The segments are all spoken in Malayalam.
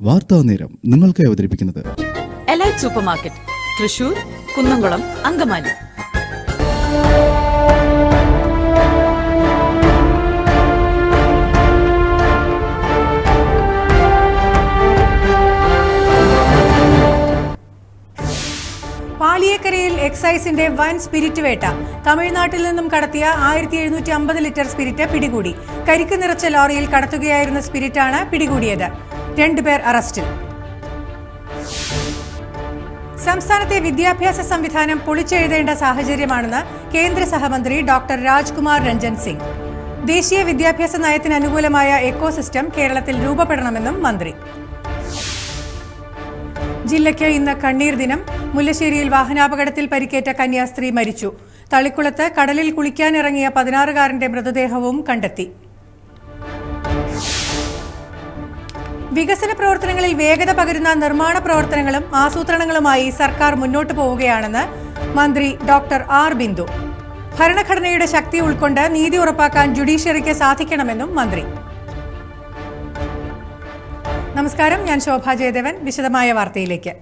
വാർത്താ നേരം നിങ്ങൾക്ക് അവതരിപ്പിക്കുന്നത് Elite Super Market Thrissur Kunnamkulam Angamaly. പാലിയേക്കരയിൽ എക്സൈസിന്റെ വൻ സ്പിരിറ്റ് വേട്ട. തമിഴ്നാട്ടിൽ നിന്നും കടത്തിയ ആയിരത്തി എഴുന്നൂറ്റി അമ്പത് ലിറ്റർ സ്പിരിറ്റ് പിടികൂടി. കരിക്ക് നിറച്ച ലോറിയിൽ കടത്തുകയായിരുന്ന സ്പിരിറ്റാണ് പിടികൂടിയത്. രണ്ടുപേർ അറസ്റ്റിൽ സംസ്ഥാനത്തെ വിദ്യാഭ്യാസ സംവിധാനം പൊളിച്ചെഴുതേണ്ട സാഹചര്യമാണെന്ന് കേന്ദ്ര സഹമന്ത്രി ഡോക്ടർ രാജ്കുമാർ രഞ്ജൻ സിംഗ്. ദേശീയ വിദ്യാഭ്യാസ നയത്തിന് അനുകൂലമായ എക്കോസിസ്റ്റം കേരളത്തിൽ രൂപപ്പെടണമെന്നും മന്ത്രി. ജില്ലയ്ക്ക് ഇന്ന് കണ്ണീർ ദിനം. മുല്ലശ്ശേരിയിൽ വാഹനാപകടത്തിൽ പരിക്കേറ്റ കന്യാസ്ത്രീ മരിച്ചു. തളിക്കുളത്ത് കടലിൽ കുളിക്കാനിറങ്ങിയ പതിനാറുകാരന്റെ മൃതദേഹവും കണ്ടെത്തി. വികസന പ്രവർത്തനങ്ങളിൽ വേഗത പകരുന്ന നിർമ്മാണ പ്രവർത്തനങ്ങളും ആസൂത്രണങ്ങളുമായി സർക്കാർ മുന്നോട്ടു പോവുകയാണെന്ന് മന്ത്രി ഡോക്ടർ ആർ ബിന്ദു. ഭരണഘടനയുടെ ശക്തി ഉൾക്കൊണ്ട് നീതി ഉറപ്പാക്കാൻ ജുഡീഷ്യറിക്ക് സാധിക്കണമെന്നും മന്ത്രി. നമസ്കാരം ഞാൻ ശോഭാ ജയദേവൻ. വിശദമായ വാർത്തയിലേക്ക്.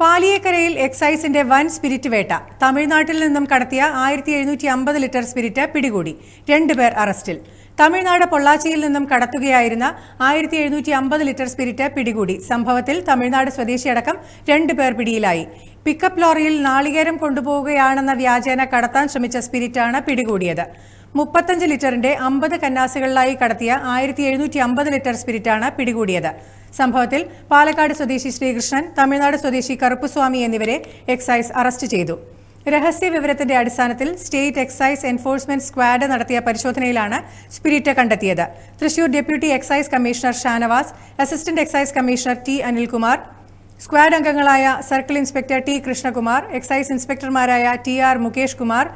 പാലിയേക്കരയിൽ എക്സൈസിന്റെ വൻ സ്പിരിറ്റ് വേട്ട. തമിഴ്നാട്ടിൽ നിന്നും കടത്തിയ ആയിരത്തി എഴുന്നൂറ്റി അമ്പത് ലിറ്റർ സ്പിരിറ്റ് പിടികൂടി. രണ്ടുപേർ അറസ്റ്റിൽ. തമിഴ്നാട് പൊള്ളാച്ചിയിൽ നിന്നും കടത്തുകയായിരുന്ന ആയിരത്തി എഴുന്നൂറ്റി അമ്പത് ലിറ്റർ സ്പിരിറ്റ് പിടികൂടി. സംഭവത്തിൽ തമിഴ്നാട് സ്വദേശിയടക്കം രണ്ടുപേർ പിടിയിലായി. പിക്കപ്പ് ലോറിയിൽ നാളികേരം കൊണ്ടുപോവുകയാണെന്ന വ്യാജേന കടത്താൻ ശ്രമിച്ച സ്പിരിറ്റാണ് പിടികൂടിയത്. മുപ്പത്തഞ്ച് ലിറ്ററിന്റെ അമ്പത് കന്നാസുകളിലായി കടത്തിയ ആയിരത്തി എഴുന്നൂറ്റി അമ്പത് ലിറ്റർ സ്പിരിറ്റാണ് പിടികൂടിയത്. സംഭവത്തിൽ പാലക്കാട് സ്വദേശി ശ്രീകൃഷ്ണൻ തമിഴ്നാട് സ്വദേശി കറുപ്പുസ്വാമി എന്നിവരെ എക്സൈസ് അറസ്റ്റ് ചെയ്തു. രഹസ്യ വിവരത്തിന്റെ അടിസ്ഥാനത്തിൽ സ്റ്റേറ്റ് എക്സൈസ് എൻഫോഴ്സ്മെന്റ് സ്ക്വാഡ് നടത്തിയ പരിശോധനയിലാണ് സ്പിരിറ്റ് കണ്ടെത്തിയത്. Thrissur deputy excise commissioner Shanavas assistant excise commissioner T Anilkumar squad അംഗങ്ങളായ circle inspector T Krishnakumar excise ഇൻസ്പെക്ടർമാരായ T R Mukesh Kumar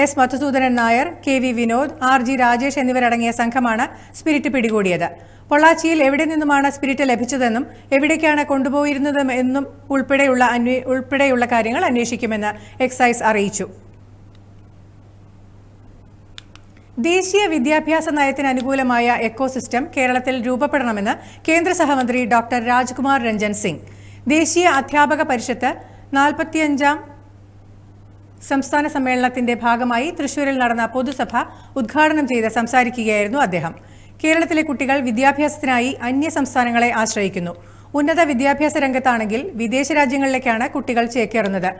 S Madhusudanan Nair K V Vinod R G Rajesh എന്നിവരടങ്ങിയ സംഘമാണ് സ്പിരിറ്റ് പിടികൂടിയത്. പൊള്ളാച്ചിയിൽ എവിടെ നിന്നുമാണ് സ്പിരിറ്റ് ലഭിച്ചതെന്നും എവിടേക്കാണ് കൊണ്ടുപോയിരുന്നത് എന്നും ഉൾപ്പെടെയുള്ള ഉൾപ്പെടെയുള്ള കാര്യങ്ങൾ അന്വേഷിക്കുമെന്ന് എക്സൈസ് അറിയിച്ചു. ദേശീയ വിദ്യാഭ്യാസ നയത്തിന് അനുകൂലമായ എക്കോസിസ്റ്റം കേരളത്തിൽ രൂപപ്പെടണമെന്ന് കേന്ദ്ര സഹമന്ത്രി ഡോക്ടർ രാജ്കുമാർ രഞ്ജൻ സിംഗ്. ദേശീയ അധ്യാപക പരിഷത്ത് നാൽപ്പത്തിയഞ്ചാം സംസ്ഥാന സമ്മേളനത്തിന്റെ ഭാഗമായി തൃശൂരിൽ നടന്ന പൊതുസഭ ഉദ്ഘാടനം ചെയ്ത് സംസാരിക്കുകയായിരുന്നു അദ്ദേഹം. കേരളത്തിലെ കുട്ടികൾ വിദ്യാഭ്യാസത്തിനായി അന്യ സംസ്ഥാനങ്ങളെ ആശ്രയിക്കുന്നു. ഉന്നത വിദ്യാഭ്യാസ രംഗത്താണെങ്കിൽ വിദേശ രാജ്യങ്ങളിലേക്കാണ് കുട്ടികൾ ചേക്കേറുന്നത്.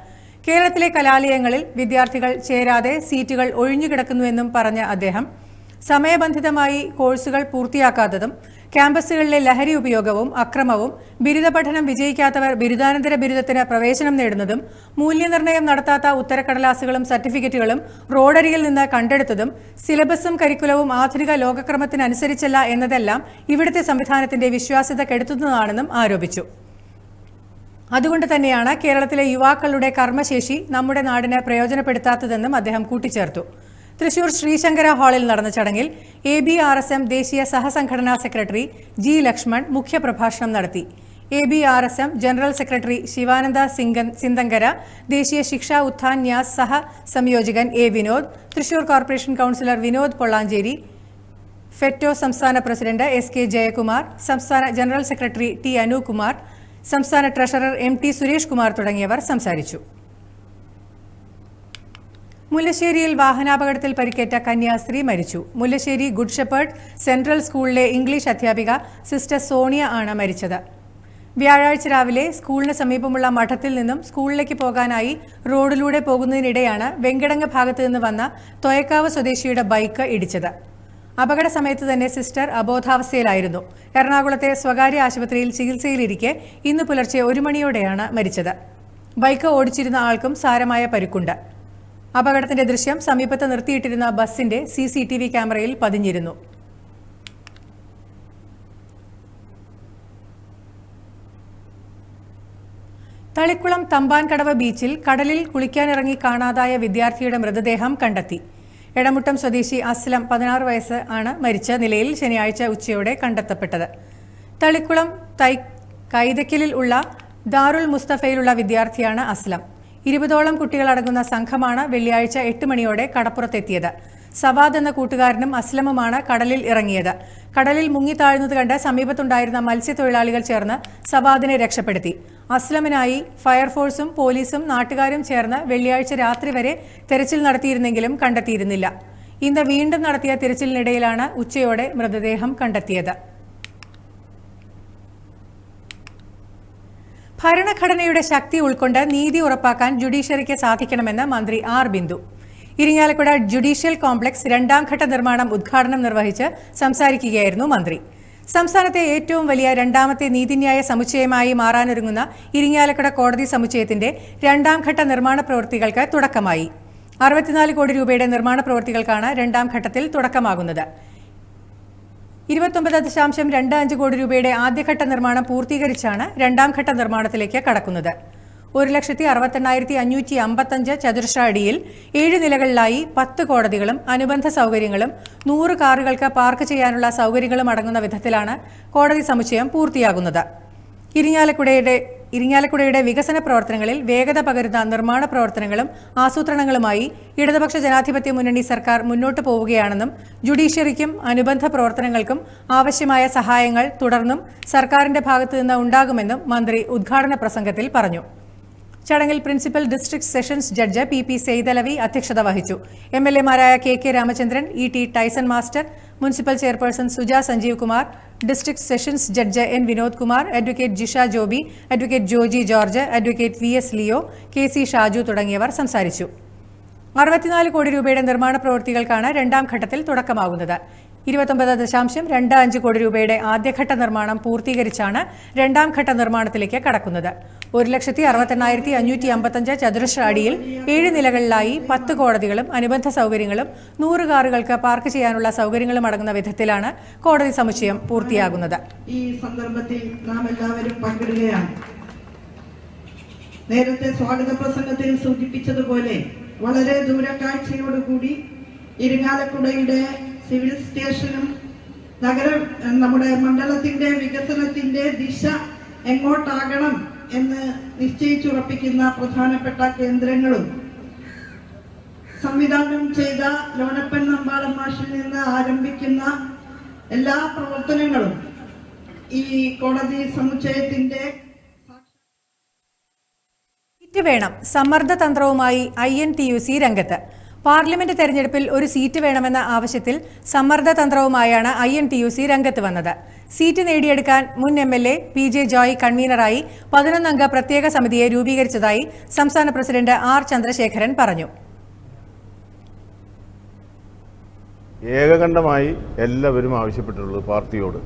കേരളത്തിലെ കലാലയങ്ങളിൽ വിദ്യാർത്ഥികൾ ചേരാതെ സീറ്റുകൾ ഒഴിഞ്ഞുകിടക്കുന്നുവെന്നും പറഞ്ഞ അദ്ദേഹം സമയബന്ധിതമായി കോഴ്സുകൾ പൂർത്തിയാക്കാത്തതും ക്യാമ്പസുകളിലെ ലഹരി ഉപയോഗവും അക്രമവും ബിരുദ പഠനം വിജയിക്കാത്തവർ ബിരുദാനന്തര ബിരുദത്തിന് പ്രവേശനം നേടുന്നതും മൂല്യനിർണയം നടത്താത്ത ഉത്തരക്കടലാസുകളും സർട്ടിഫിക്കറ്റുകളും റോഡരികിൽ നിന്ന് കണ്ടെടുത്തതും സിലബസും കരിക്കുലവും ആധുനിക ലോകക്രമത്തിനനുസരിച്ചല്ല എന്നതെല്ലാം ഇവിടുത്തെ സംവിധാനത്തിന്റെ വിശ്വാസ്യത കെടുത്തുന്നതാണെന്നും ആരോപിച്ചു. അതുകൊണ്ട് തന്നെയാണ് കേരളത്തിലെ യുവാക്കളുടെ കർമ്മശേഷി നമ്മുടെ നാടിന് പ്രയോജനപ്പെടുത്താത്തതെന്നും അദ്ദേഹം കൂട്ടിച്ചേർത്തു. തൃശൂർ ശ്രീശങ്കര ഹാളിൽ നടന്ന ചടങ്ങിൽ A B R S M ദേശീയ സഹസംഘടനാ സെക്രട്ടറി ജി ലക്ഷ്മൺ മുഖ്യപ്രഭാഷണം നടത്തി. A B R S M general secretary Shivananda Singan സിന്തങ്കര ദേശീയ ശിക്ഷാ ഉത്ഥാൻ ന്യാസ് സഹ സംയോജകൻ A Vinod Thrissur corporation councillor Vinod Pollancheri FETO സംസ്ഥാന പ്രസിഡന്റ് എസ് കെ ജയകുമാർ സംസ്ഥാന ജനറൽ സെക്രട്ടറി ടി അനുകുമാർ സംസ്ഥാന treasurer M T Suresh Kumar തുടങ്ങിയവർ സംസാരിച്ചു. മുല്ലശ്ശേരിയിൽ വാഹനാപകടത്തിൽ പരിക്കേറ്റ കന്യാസ്ത്രീ മരിച്ചു. മുല്ലശ്ശേരി ഗുഡ് ഷെപ്പേർഡ് സെൻട്രൽ സ്കൂളിലെ ഇംഗ്ലീഷ് അധ്യാപിക സിസ്റ്റർ സോണിയ ആണ് മരിച്ചത്. വ്യാഴാഴ്ച രാവിലെ സ്കൂളിന് സമീപമുള്ള മഠത്തിൽ നിന്നും സ്കൂളിലേക്ക് പോകാനായി റോഡിലൂടെ പോകുന്നതിനിടെയാണ് വെങ്കടങ്ങ് ഭാഗത്ത് നിന്ന് വന്ന തൊയക്കാവ് സ്വദേശിയുടെ ബൈക്ക് ഇടിച്ചത്. അപകട സമയത്ത് തന്നെ സിസ്റ്റർ അബോധാവസ്ഥയിലായിരുന്നു. എറണാകുളത്തെ സ്വകാര്യ ആശുപത്രിയിൽ ചികിത്സയിലിരിക്കെ ഇന്ന് പുലർച്ചെ ഒരു മണിയോടെയാണ് മരിച്ചത്. ബൈക്ക് ഓടിച്ചിരുന്ന ആൾക്കും സാരമായ പരുക്കുണ്ട്. അപകടത്തിന്റെ ദൃശ്യം സമീപത്ത് നിർത്തിയിട്ടിരുന്ന ബസിന്റെ സി സി ടി വി ക്യാമറയിൽ പതിഞ്ഞിരുന്നു. തളിക്കുളം തമ്പാൻകടവ് ബീച്ചിൽ കടലിൽ കുളിക്കാനിറങ്ങി കാണാതായ വിദ്യാർത്ഥിയുടെ മൃതദേഹം കണ്ടെത്തി. എടമുട്ടം സ്വദേശി അസ്ലം പതിനാറ് വയസ്സ് ആണ് മരിച്ച നിലയിൽ ശനിയാഴ്ച ഉച്ചയോടെ കണ്ടെത്തപ്പെട്ടത്. തളിക്കുളം തൈ കൈതക്കലിൽ ഉള്ള ദാറുൽ മുസ്തഫയിലുള്ള വിദ്യാർത്ഥിയാണ് അസ്ലം. ഇരുപതോളം കുട്ടികളടങ്ങുന്ന സംഘമാണ് വെള്ളിയാഴ്ച എട്ട് മണിയോടെ കടപ്പുറത്തെത്തിയത്. സവാദ് എന്ന കൂട്ടുകാരനും അസ്ലമുമാണ് കടലിൽ ഇറങ്ങിയത്. കടലിൽ മുങ്ങിത്താഴ്ന്നത് കണ്ട് സമീപത്തുണ്ടായിരുന്ന മത്സ്യത്തൊഴിലാളികൾ ചേർന്ന് സവാദിനെ രക്ഷപ്പെടുത്തി. അസ്ലമിനായി ഫയർഫോഴ്സും പോലീസും നാട്ടുകാരും ചേർന്ന് വെള്ളിയാഴ്ച രാത്രി വരെ തെരച്ചിൽ നടത്തിയിരുന്നെങ്കിലും കണ്ടെത്തിയിരുന്നില്ല. ഇന്ന് വീണ്ടും നടത്തിയ തിരച്ചിലിനിടയിലാണ് ഉച്ചയോടെ മൃതദേഹം കണ്ടെത്തിയത്. ഭരണഘടനയുടെ ശക്തി ഉൾക്കൊണ്ട് നീതി ഉറപ്പാക്കാൻ ജുഡീഷ്യറിക്ക് സാധിക്കണമെന്ന് മന്ത്രി R Bindu. Irinjalakuda judicial complex രണ്ടാം ഘട്ട നിർമ്മാണം ഉദ്ഘാടനം നിർവഹിച്ച് സംസാരിക്കുകയായിരുന്നു മന്ത്രി. സംസ്ഥാനത്തെ ഏറ്റവും വലിയ രണ്ടാമത്തെ നീതിന്യായ സമുച്ചയമായി മാറാനൊരുങ്ങുന്ന ഇരിങ്ങാലക്കുട കോടതി സമുച്ചയത്തിന്റെ രണ്ടാം ഘട്ട നിർമ്മാണ പ്രവൃത്തികൾക്ക് തുടക്കമായി. അറുപത്തിനാല് കോടി രൂപയുടെ നിർമ്മാണ പ്രവൃത്തികൾക്കാണ് രണ്ടാം ഘട്ടത്തിൽ തുടക്കമാകുന്നത്. ഇരുപത്തൊമ്പത് ദശാംശം രണ്ട് അഞ്ച് കോടി രൂപയുടെ ആദ്യഘട്ട നിർമ്മാണം പൂർത്തീകരിച്ചാണ് രണ്ടാം ഘട്ട നിർമ്മാണത്തിലേക്ക് കടക്കുന്നത്. ഒരു ലക്ഷത്തി അറുപത്തെണ്ണായിരത്തി അഞ്ഞൂറ്റി അമ്പത്തഞ്ച് ചതുരശ്ര അടിയിൽ ഏഴ് നിലകളിലായി പത്ത് കോടതികളും അനുബന്ധ സൗകര്യങ്ങളും നൂറ് കാറുകൾക്ക് പാർക്ക് ചെയ്യാനുള്ള സൗകര്യങ്ങളും അടങ്ങുന്ന വിധത്തിലാണ് കോടതി സമുച്ചയം പൂർത്തിയാകുന്നത്. ഇരിങ്ങാലക്കുടയുടെ ഇരിങ്ങാലക്കുടയുടെ വികസന പ്രവർത്തനങ്ങളിൽ വേഗത പകരുന്ന നിർമ്മാണ പ്രവർത്തനങ്ങളും ആസൂത്രണങ്ങളുമായി ഇടതുപക്ഷ ജനാധിപത്യ മുന്നണി സർക്കാർ മുന്നോട്ടു പോവുകയാണെന്നും ജുഡീഷ്യറിക്കും അനുബന്ധ പ്രവർത്തനങ്ങൾക്കും ആവശ്യമായ സഹായങ്ങൾ തുടർന്നും സർക്കാരിന്റെ ഭാഗത്തുനിന്ന് ഉണ്ടാകുമെന്നും മന്ത്രി ഉദ്ഘാടന പ്രസംഗത്തിൽ പറഞ്ഞു ചടങ്ങിൽ principal district sessions judge P P Saithalavi അധ്യക്ഷത വഹിച്ചു. M L എമാരായ K K Ramachandran E T Tyson master municipal chairperson Suja Sanjeev Kumar district sessions judge N Vinod Kumar advocate Jisha Joby advocate Joji George advocate V S Leo K C Shaju തുടങ്ങിയവർ സംസാരിച്ചു. അറുപത്തിനാല് കോടി രൂപയുടെ നിർമ്മാണ പ്രവൃത്തികൾക്കാണ് രണ്ടാം ഘട്ടത്തിൽ തുടക്കമാകുന്നത്. ഇരുപത്തൊമ്പത് ദശാംശം രണ്ട് അഞ്ച് കോടി രൂപയുടെ ആദ്യഘട്ട നിർമ്മാണം പൂർത്തീകരിച്ചാണ് രണ്ടാം ഘട്ട നിർമ്മാണത്തിലേക്ക് കടക്കുന്നത്. ഒരു ലക്ഷത്തി അറുപത്തെണ്ണായിരത്തി അഞ്ഞൂറ്റി അമ്പത്തഞ്ച് ചതുരശ്ര അടിയിൽ ഏഴ് നിലകളിലായി പത്ത് കോടതികളും അനുബന്ധ സൗകര്യങ്ങളും നൂറ് കാറുകൾക്ക് പാർക്ക് ചെയ്യാനുള്ള സൗകര്യങ്ങളും അടങ്ങുന്ന വിധത്തിലാണ് കോടതി സമുച്ചയം പൂർത്തിയാകുന്നത്. ഈ സന്ദർഭത്തിൽ നാം എല്ലാവരും പങ്കിടുകയാണ്. നേരത്തെ സ്വാഗത പ്രസംഗത്തിൽ സൂചിപ്പിച്ചതുപോലെ വളരെ ദൂരക്കാഴ്ചയോടുകൂടി ഇരിങ്ങാലക്കുടയുടെ സിവിൽ സ്റ്റേഷനും നഗരം നമ്മുടെ മണ്ഡലത്തിന്റെ വികസനത്തിന്റെ ദിശ എങ്ങോട്ടാകണം എന്ന് നിശ്ചയിച്ചുറപ്പിക്കുന്ന പ്രധാനപ്പെട്ട കേന്ദ്രങ്ങളും സംവിധാനം ചെയ്ത ലോനപ്പൻ നമ്പാളം മാഷിൽ നിന്ന് ആരംഭിക്കുന്ന എല്ലാ പ്രവർത്തനങ്ങളും ഈ കോടതി സമുച്ചയത്തിന്റെ വേണം. സമ്മർദ്ദ തന്ത്രവുമായി I N T U C രംഗത്ത്. പാർലമെന്റ് തെരഞ്ഞെടുപ്പിൽ ഒരു സീറ്റ് വേണമെന്ന ആവശ്യത്തിൽ സമ്മർദ്ദ തന്ത്രവുമായാണ് I N T U C രംഗത്ത് വന്നത്. സീറ്റ് നേടിയെടുക്കാൻ മുൻ M L A P J Joy കൺവീനറായി പതിനൊന്നംഗ പ്രത്യേക സമിതിയെ രൂപീകരിച്ചതായി സംസ്ഥാന പ്രസിഡന്റ് ആർ ചന്ദ്രശേഖരൻ പറഞ്ഞു. ഏകകണ്ഠമായി എല്ലാവരും ആവശ്യപ്പെട്ടിട്ടുള്ളത് പാർട്ടിയോട്.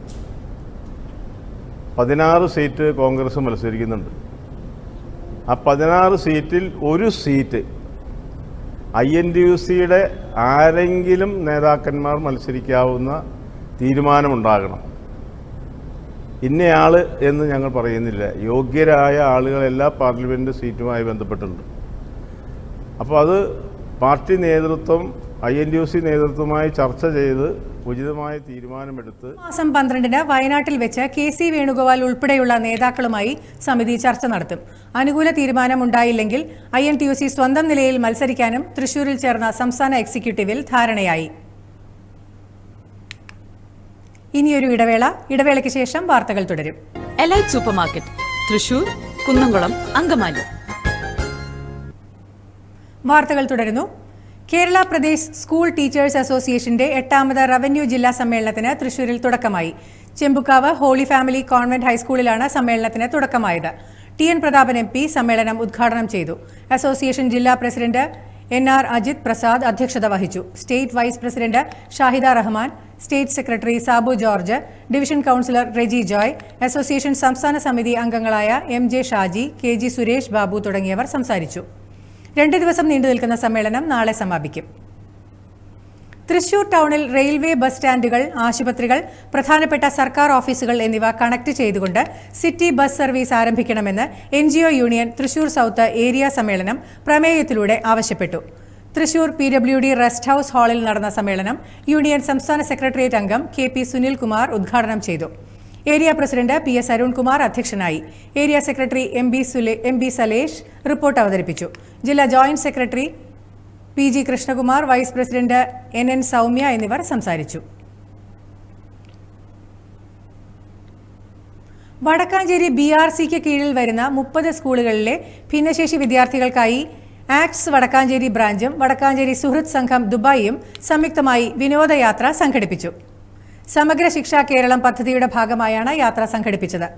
പതിനാറ് സീറ്റ് കോൺഗ്രസ് മത്സരിക്കുന്നുണ്ട്. ആ പതിനാറ് സീറ്റിൽ ഒരു seat I N D U സിയുടെ ആരെങ്കിലും നേതാക്കന്മാർ മത്സരിക്കാവുന്ന തീരുമാനമുണ്ടാകണം. ഇന്നയാൾ എന്ന് ഞങ്ങൾ പറയുന്നില്ല. യോഗ്യരായ ആളുകളെല്ലാം എല്ലാ പാർലമെന്റ് സീറ്റുമായി ബന്ധപ്പെട്ടുണ്ട് അപ്പോൾ അത് പാർട്ടി നേതൃത്വം I N D U C നേതൃത്വമായി ചർച്ച ചെയ്ത് ഉചിതമായ തീരുമാനമെടുത്ത് മാസം പന്ത്രണ്ടിന് വയനാട്ടിൽ വെച്ച് കെ സി വേണുഗോപാൽ ഉൾപ്പെടെയുള്ള നേതാക്കളുമായി സമിതി ചർച്ച നടത്തും. അനുകൂല തീരുമാനം ഉണ്ടായില്ലെങ്കിൽ I N T U C സ്വന്തം നിലയിൽ മത്സരിക്കാനും തൃശൂരിൽ ചേർന്ന സംസ്ഥാന എക്സിക്യൂട്ടീവിൽ ധാരണയായി. ഇനിയൊരു ഇടവേള. ഇടവേളയ്ക്ക് ശേഷം വാർത്തകൾ തുടരും. Elite Super Market Thrissur Kunnamkulam Angamaly. വാർത്തകൾ തുടരുന്നു. കേരള പ്രദേശ് സ്കൂൾ ടീച്ചേഴ്സ് അസോസിയേഷന്റെ എട്ടാമത് റവന്യൂ ജില്ലാ സമ്മേളനത്തിന് തൃശൂരിൽ തുടക്കമായി. ചെമ്പുക്കാവ് ഹോളി ഫാമിലി കോൺവെന്റ് ഹൈസ്കൂളിലാണ് സമ്മേളനത്തിന് തുടക്കമായത്. T N Prathapan M P സമ്മേളനം ഉദ്ഘാടനം ചെയ്തു. അസോസിയേഷൻ ജില്ലാ president N R Ajith Prasad അധ്യക്ഷത വഹിച്ചു. State vice president Shahida Rahman state secretary Sabu George division councillor Reji Joy association സംസ്ഥാന സമിതി അംഗങ്ങളായ M J Shaji K G Suresh Babu തുടങ്ങിയവർ സംസാരിച്ചു. രണ്ട് ദിവസം നീണ്ടു നിൽക്കുന്ന സമ്മേളനം നാളെ സമാപിക്കും. തൃശൂർ ടൗണിൽ റെയിൽവേ ബസ് സ്റ്റാൻഡുകൾ ആശുപത്രികൾ പ്രധാനപ്പെട്ട സർക്കാർ ഓഫീസുകൾ എന്നിവ കണക്ട് ചെയ്തുകൊണ്ട് city bus service ആരംഭിക്കണമെന്ന് N union Thrissur south area സമ്മേളനം പ്രമേയത്തിലൂടെ ആവശ്യപ്പെട്ടു. Thrissur P W D rest house ഹാളിൽ നടന്ന സമ്മേളനം യൂണിയൻ സംസ്ഥാന സെക്രട്ടേറിയറ്റ് അംഗം കെ പി സുനിൽകുമാർ ഉദ്ഘാടനം ചെയ്തു. Area president P S Arunkumar അധ്യക്ഷനായി. Area secretary M B M B Salesh report അവതരിപ്പിച്ചു. ജില്ലാ joint secretary P G Krishnakumar vice president N N Soumya എന്നിവർ സംസാരിച്ചു. വടക്കാഞ്ചേരി ബി ആർ സിക്ക് കീഴിൽ വരുന്ന മുപ്പത് സ്കൂളുകളിലെ ഭിന്നശേഷി വിദ്യാർത്ഥികൾക്കായി ആക്ട്സ് വടക്കാഞ്ചേരി ബ്രാഞ്ചും വടക്കാഞ്ചേരി സുഹൃത്ത് സംഘം ദുബായിയും സംയുക്തമായി വിനോദയാത്ര സംഘടിപ്പിച്ചു. സമഗ്ര ശിക്ഷ കേരളം പദ്ധതിയുടെ ഭാഗമായാണ് യാത്ര സംഘടിപ്പിച്ചത്.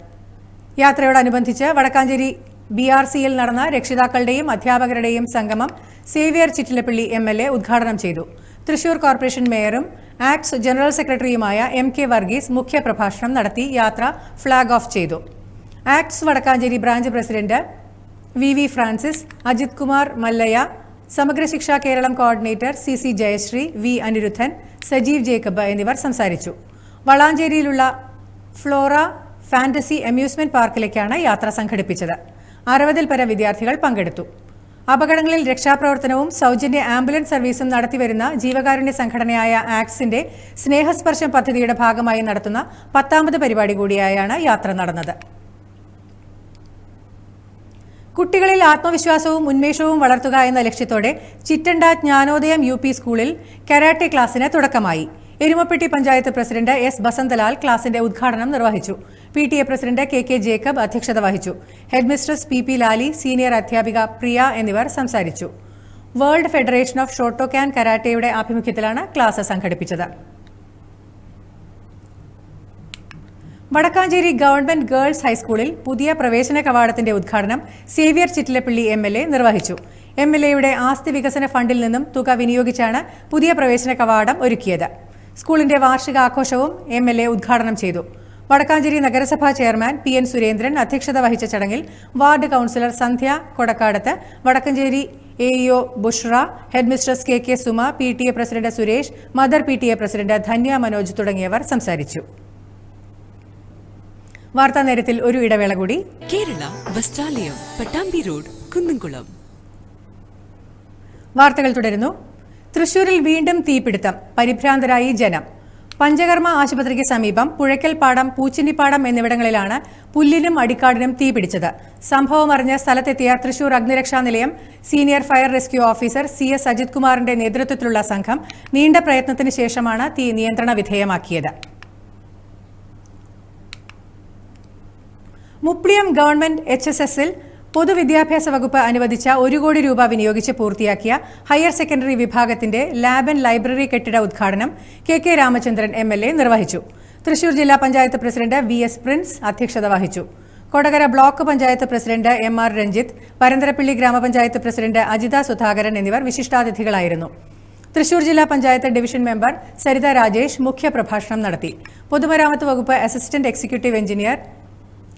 യാത്രയോടനുബന്ധിച്ച് വടക്കാഞ്ചേരി ബി ആർ സിയിൽ നടന്ന രക്ഷിതാക്കളുടെയും അധ്യാപകരുടെയും സംഗമം Xavier Chittilappally M L A ഉദ്ഘാടനം ചെയ്തു. തൃശൂർ കോർപ്പറേഷൻ മേയറും ആക്ട്സ് ജനറൽ സെക്രട്ടറിയുമായ എം കെ വർഗീസ് മുഖ്യപ്രഭാഷണം നടത്തി യാത്ര ഫ്ളാഗ് ഓഫ് ചെയ്തു. ACTS Vadakkanchery branch president V V Francis Ajith Kumar Mallaiah Samagra Shiksha Keralam coordinator C C Jayasree V Aniruddhan Sajeev Jacob എന്നിവർ സംസാരിച്ചു. വളാഞ്ചേരിയിലുള്ള ഫ്ലോറ ഫാന്റസി അമ്യൂസ്മെന്റ് പാർക്കിലേക്കാണ് യാത്ര സംഘടിപ്പിച്ചത്. അറുപതിൽ പരം വിദ്യാർത്ഥികൾ പങ്കെടുത്തു. അപകടങ്ങളിൽ രക്ഷാപ്രവർത്തനവും സൗജന്യ ആംബുലൻസ് സർവീസും നടത്തിവരുന്ന ജീവകാരുണ്യ സംഘടനയായ ആക്സിന്റെ സ്നേഹസ്പർശം പദ്ധതിയുടെ ഭാഗമായി നടത്തുന്ന പത്താമത് പരിപാടി കൂടിയായാണ് യാത്ര നടന്നത്. കുട്ടികളിൽ ആത്മവിശ്വാസവും ഉന്മേഷവും വളർത്തുക എന്ന ലക്ഷ്യത്തോടെ ചിറ്റണ്ട ജ്ഞാനോദയം യു പി സ്കൂളിൽ കരാട്ടെ ക്ലാസ്സിന് തുടക്കമായി. എരുമപ്പെട്ടി പഞ്ചായത്ത് പ്രസിഡന്റ് എസ് ബസന്തലാൽ ക്ലാസിന്റെ ഉദ്ഘാടനം നിർവഹിച്ചു. P T A president K K Jacob അധ്യക്ഷത വഹിച്ചു. Headmistress P P Lali senior അധ്യാപിക പ്രിയ എന്നിവർ സംസാരിച്ചു. വേൾഡ് ഫെഡറേഷൻ ഓഫ് ഷോട്ടോക്യാൻ കരാട്ടെയുടെ ആഭിമുഖ്യത്തിലാണ് ക്ലാസ് സംഘടിപ്പിച്ചത്. വടക്കാഞ്ചേരി ഗവൺമെന്റ് ഗേൾസ് ഹൈസ്കൂളിൽ പുതിയ പ്രവേശന കവാടത്തിന്റെ ഉദ്ഘാടനം Xavier Chittilappally M L A നിർവഹിച്ചു. എം എൽ എയുടെ ആസ്തി വികസന ഫണ്ടിൽ നിന്നും തുക വിനിയോഗിച്ചാണ് പുതിയ പ്രവേശന കവാടം ഒരുക്കിയത്. സ്കൂളിന്റെ വാർഷികാഘോഷവും എം എൽ എ ഉദ്ഘാടനം ചെയ്തു. വടക്കാഞ്ചേരി നഗരസഭാ ചെയർമാൻ പി എൻ സുരേന്ദ്രൻ അധ്യക്ഷത വഹിച്ച ചടങ്ങിൽ ward councillor Sandhya Kodakkadath Vadakkanchery A EO Bushra headmistress K K Suma P T A president Suresh mother P T A president Dhanya Manoj തുടങ്ങിയവർ സംസാരിച്ചു. വാർത്താ നേരത്തിൽ ഒരു ഇടവേള കൂടി. കേരള വസ്ത്രാലയം പട്ടാമ്പി റോഡ് കുന്നംകുളം വാർത്തകൾ തുടരുന്നു. തൃശൂരിൽ വീണ്ടും തീപിടുത്തം. പരിഭ്രാന്തരായി ജനം. പഞ്ചകർമ്മ ആശുപത്രിക്ക് സമീപം പുഴയ്ക്കൽപ്പാടം പൂച്ചിനിപ്പാടം എന്നിവിടങ്ങളിലാണ് പുല്ലിനും അടിക്കാടിനും തീപിടിച്ചത്. സംഭവം അറിഞ്ഞ സ്ഥലത്തെത്തിയ തൃശൂർ അഗ്നിരക്ഷാ നിലയം senior fire rescue officer C S Ajith കുമാറിന്റെ നേതൃത്വത്തിലുള്ള സംഘം നീണ്ട പ്രയത്നത്തിന് ശേഷമാണ് തീ നിയന്ത്രണ വിധേയമാക്കിയത്. മുപ്ലിയം ഗവൺമെന്റ് എച്ച് എസ് എസിൽ പൊതുവിദ്യാഭ്യാസ വകുപ്പ് അനുവദിച്ച ഒരു കോടി രൂപ വിനിയോഗിച്ച് പൂർത്തിയാക്കിയ ഹയർ സെക്കൻഡറി വിഭാഗത്തിന്റെ ലാബ് ആൻഡ് ലൈബ്രറി കെട്ടിട ഉദ്ഘാടനം K K Ramachandran M L A നിർവഹിച്ചു. തൃശൂർ ജില്ലാ panchayat president V S Prince അധ്യക്ഷത വഹിച്ചു. Kodakara block panchayat president M R Ranjith Parantharappally gramapanchayat president Ajitha Sudhakaran എന്നിവർ വിശിഷ്ടാതിഥികളായിരുന്നു. തൃശൂർ ജില്ലാ പഞ്ചായത്ത് ഡിവിഷൻ മെമ്പർ സരിത രാജേഷ് മുഖ്യപ്രഭാഷണം നടത്തി. പൊതുമരാമത്ത് വകുപ്പ് assistant executive engineer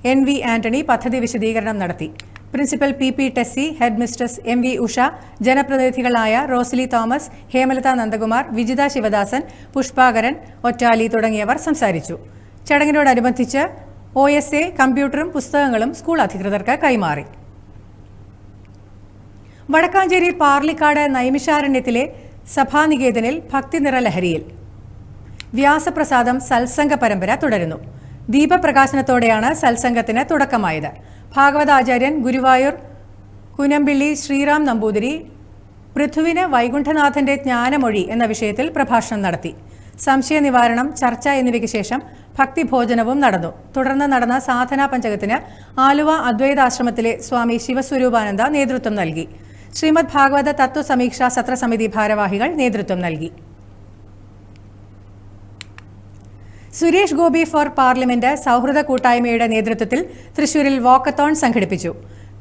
N V Antony പദ്ധതി വിശദീകരണം നടത്തി. Principal P P Tessy head mistress M V Usha ജനപ്രതിനിധികളായ Rosly Thomas Hemalatha Nandakumar Vijitha Sivadasan Pushpakaran Ottali തുടങ്ങിയവർ സംസാരിച്ചു. ചടങ്ങിനോടനുബന്ധിച്ച് ഒ എസ് എ കമ്പ്യൂട്ടറും പുസ്തകങ്ങളും സ്കൂൾ അധികൃതർക്ക് കൈമാറി. വടക്കാഞ്ചേരി പാർലിക്കാട് നൈമിഷാരണ്യത്തിലെ സഭാനികേതനിൽ ഭക്തി നിറലഹരിയിൽ വ്യാസപ്രസാദം സത്സംഗ പരമ്പര തുടരുന്നു. ദീപപ്രകാശനത്തോടെയാണ് സത്സംഗത്തിന് തുടക്കമായത്. ഭാഗവതാചാര്യൻ ഗുരുവായൂർ കുനമ്പിള്ളി ശ്രീറാം നമ്പൂതിരി പൃഥുവിന് വൈകുണ്ഠനാഥന്റെ ജ്ഞാനമൊഴി എന്ന വിഷയത്തിൽ പ്രഭാഷണം നടത്തി. സംശയ നിവാരണം ചർച്ച എന്നിവയ്ക്ക് ശേഷം ഭക്തിഭോജനവും നടന്നു. തുടർന്ന് നടന്ന സാധനാ പഞ്ചകത്തിന് ആലുവ അദ്വൈതാശ്രമത്തിലെ സ്വാമി ശിവസ്വരൂപാനന്ദ നേതൃത്വം നൽകി. ശ്രീമദ് ഭാഗവത തത്വസമീക്ഷാ സത്രസമിതി ഭാരവാഹികൾ നേതൃത്വം നൽകി. സുരേഷ് ഗോപി ഫോർ പാർലമെന്റ് സൗഹൃദ കൂട്ടായ്മയുടെ നേതൃത്വത്തിൽ തൃശൂരിൽ വാക്കത്തോൺ സംഘടിപ്പിച്ചു.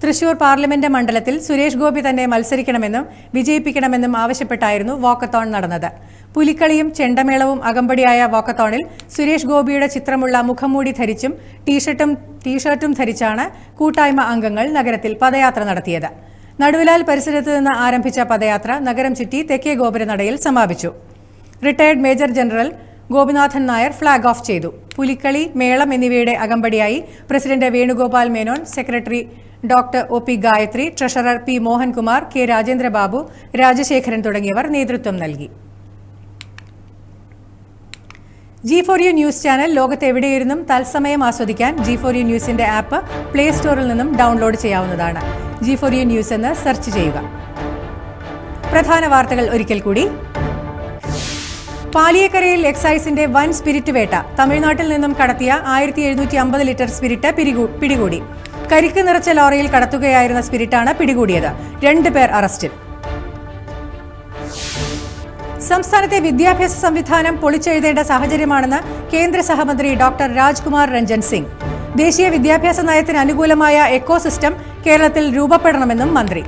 തൃശൂർ പാർലമെന്റ് മണ്ഡലത്തിൽ സുരേഷ് ഗോപി തന്നെ മത്സരിക്കണമെന്നും വിജയിപ്പിക്കണമെന്നും ആവശ്യപ്പെട്ടായിരുന്നു വാക്കത്തോൺ നടന്നത്. പുലിക്കളിയും ചെണ്ടമേളവും അകമ്പടിയായ വാക്കത്തോണിൽ സുരേഷ് ഗോപിയുടെ ചിത്രമുള്ള മുഖംമൂടി ധരിച്ചും ടീഷർട്ടും ടീഷർട്ടും ധരിച്ചാണ് കൂട്ടായ്മ അംഗങ്ങൾ നഗരത്തിൽ പദയാത്ര നടത്തിയത്. നടുവിലാൽ പരിസരത്ത് നിന്ന് ആരംഭിച്ച പദയാത്ര നഗരം ചുറ്റി തെക്കേ ഗോപുരനടയിൽ സമാപിച്ചു. Retired major general Gopinathan Nair flag off ചെയ്തു. പുലിക്കളി മേളം എന്നിവയുടെ അകമ്പടിയായി president Venugopal Menon secretary doctor O P Gayathri treasurer P Mohankumar K Rajendrababu Rajasekharan തുടങ്ങിയവർ നേതൃത്വം നൽകി. G four U news channel ലോകത്ത് എവിടെയിരുന്നും തത്സമയം ആസ്വദിക്കാൻ ജി ഫോർ യു ന്യൂസിന്റെ ആപ്പ് പ്ലേ സ്റ്റോറിൽ നിന്നും ഡൗൺലോഡ് ചെയ്യാവുന്നതാണ്. ജി ഫോർ യു ന്യൂസ് എന്ന് സെർച്ച് ചെയ്യുക. പ്രധാന വാർത്തകൾ ഒരിക്കൽ കൂടി. പാലിയേക്കരയിൽ എക്സൈസിന്റെ വൻ സ്പിരിറ്റ് വേട്ട തമിഴ്നാട്ടിൽ നിന്നും കടത്തിയ ആയിരത്തി എഴുന്നൂറ്റി അമ്പത് ലിറ്റർ സ്പിരിറ്റ് പിടികൂടി. കരിക്ക് നിറച്ച ലോറിയിൽ കടത്തുകയായിരുന്ന സ്പിരിറ്റാണ് പിടികൂടിയത്. രണ്ട് പേർ അറസ്റ്റിൽ. സംസ്ഥാനത്തെ വിദ്യാഭ്യാസ സംവിധാനം പൊളിച്ചെഴുതേണ്ട സാഹചര്യമാണെന്ന് കേന്ദ്ര സഹമന്ത്രി ഡോക്ടർ രാജ്കുമാർ രഞ്ജൻ സിംഗ്. ദേശീയ വിദ്യാഭ്യാസ നയത്തിന് അനുകൂലമായ എക്കോസിസ്റ്റം കേരളത്തിൽ രൂപപ്പെടണമെന്നും മന്ത്രി.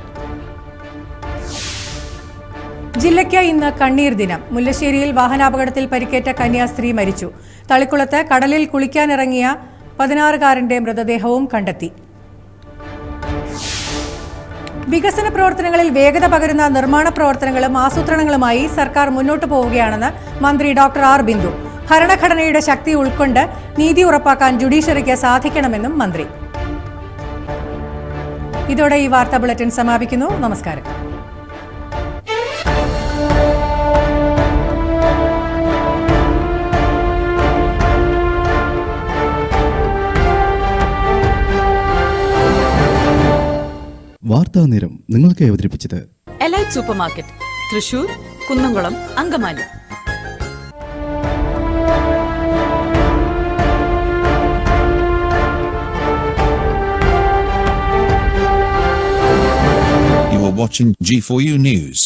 ജില്ലയ്ക്ക് ഇന്ന് കണ്ണീർ ദിനം. മുല്ലശ്ശേരിയിൽ വാഹനാപകടത്തിൽ പരിക്കേറ്റ കന്യാസ്ത്രീ മരിച്ചു. തളിക്കുളത്ത് കടലിൽ കുളിക്കാനിറങ്ങിയ പതിനാറുകാരന്റെ മൃതദേഹവും കണ്ടെത്തി. വികസന പ്രവർത്തനങ്ങളിൽ വേഗത പകരുന്ന നിർമ്മാണ പ്രവർത്തനങ്ങളും ആസൂത്രണങ്ങളുമായി സർക്കാർ മുന്നോട്ടു പോവുകയാണെന്ന് മന്ത്രി ഡോക്ടർ ആർ ബിന്ദു. ഭരണഘടനയുടെ ശക്തി ഉൾക്കൊണ്ട് നീതി ഉറപ്പാക്കാൻ ജുഡീഷ്യറിക്ക് സാധിക്കണമെന്നും മന്ത്രി. ഇതോടെ ഈ വാർത്താ ബുള്ളറ്റിൻ സമാപിക്കുന്നു. നമസ്കാരം. വാർത്താ നേരം നിങ്ങൾക്ക് അവതരിപ്പിച്ചത് Elite Super Market Thrissur Kunnamkulam Angamaly You are watching G4U News.